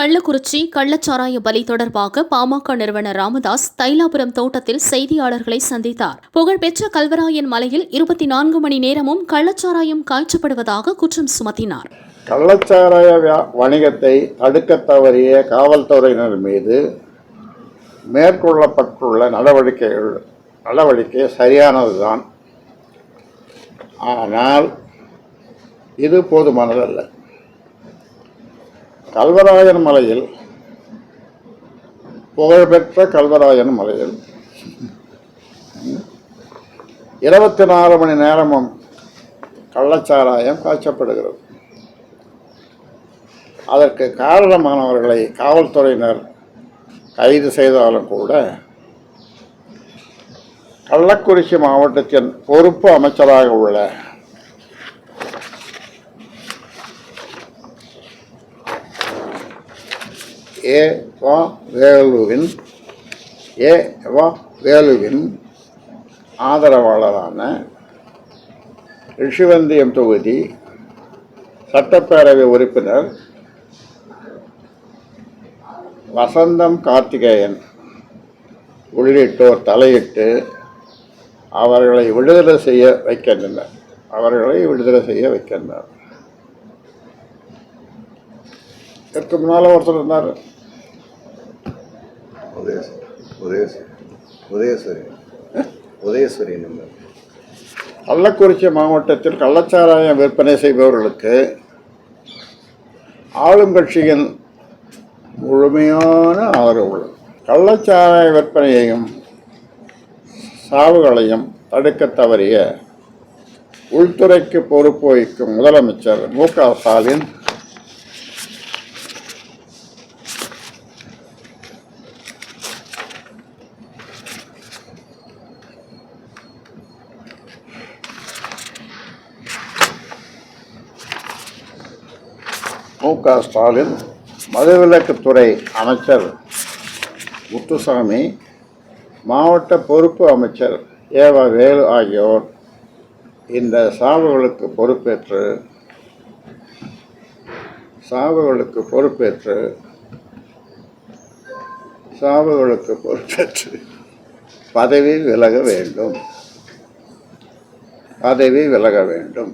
கள்ளக்குறிச்சி கள்ளச்சாராய பலி தொடர்பாக பாமக நிறுவனர் ராமதாஸ் தைலாபுரம் தோட்டத்தில் செய்தியாளர்களை சந்தித்தார். புகழ்பெற்ற கல்வராயன் மலையில் இருபத்தி நான்கு மணி நேரமும் கள்ளச்சாராயம் காய்ச்சப்படுவதாக குற்றம் சுமத்தினார். கள்ளச்சாராய வணிகத்தை தடுக்க தவறிய காவல்துறையினர் மீது மேற்கொள்ளப்பட்டுள்ள நடவடிக்கைகள் நடவடிக்கை சரியானதுதான். ஆனால் இது போதுமானதல்ல. கல்வராயன் மலையில் புகழ்பெற்ற கல்வராயன் மலையில் இருபத்தி நாலு மணி நேரமும் கள்ளச்சாராயம் காய்ச்சப்படுகிறது. அதற்கு காரணமானவர்களை காவல்துறையினர் கைது செய்தாலும் கூட கள்ளக்குறிச்சி மாவட்டத்தின் பொறுப்பு அமைச்சராக உள்ள ஏ வா வேலுவின் ஏ வா வேலுவின் ஆதரவாளரான ரிஷிவந்தியம் தொகுதி சட்டப்பேரவை உறுப்பினர் வசந்தம் கார்த்திகேயன் உள்ளிட்டோர் தலையிட்டு அவர்களை விடுதலை செய்ய வைக்கின்றனர். அவர்களை விடுதலை செய்ய வைக்கின்றனர். இதற்கு முன்னால் ஒருத்தர் இருந்தார்? உதயஸ்வரி உதயஸ்வரி உதயஸ்வரி நம்பர் கள்ளக்குறிச்சி மாவட்டத்தில் கள்ளச்சாராயம் விற்பனை செய்பவர்களுக்கு ஆளும் கட்சியின் முழுமையான ஆதரவு உள்ளது. கள்ளச்சாராய விற்பனையையும் சாவுகளையும் தடுக்க தவறிய உள்துறைக்கு பொறுப்பு வகிக்கும் முதலமைச்சர் மு க ஸ்டாலின் மு க ஸ்டாலின் மதுவிலக்குத்துறை அமைச்சர் முத்துசாமி மாவட்ட பொறுப்பு அமைச்சர் ஏவ வேலு ஆகியோர் இந்த சாவுகளுக்கு பொறுப்பேற்று சாவுகளுக்கு பொறுப்பேற்று சாவுகளுக்கு பொறுப்பேற்று பதவி விலக வேண்டும். பதவி விலக வேண்டும்.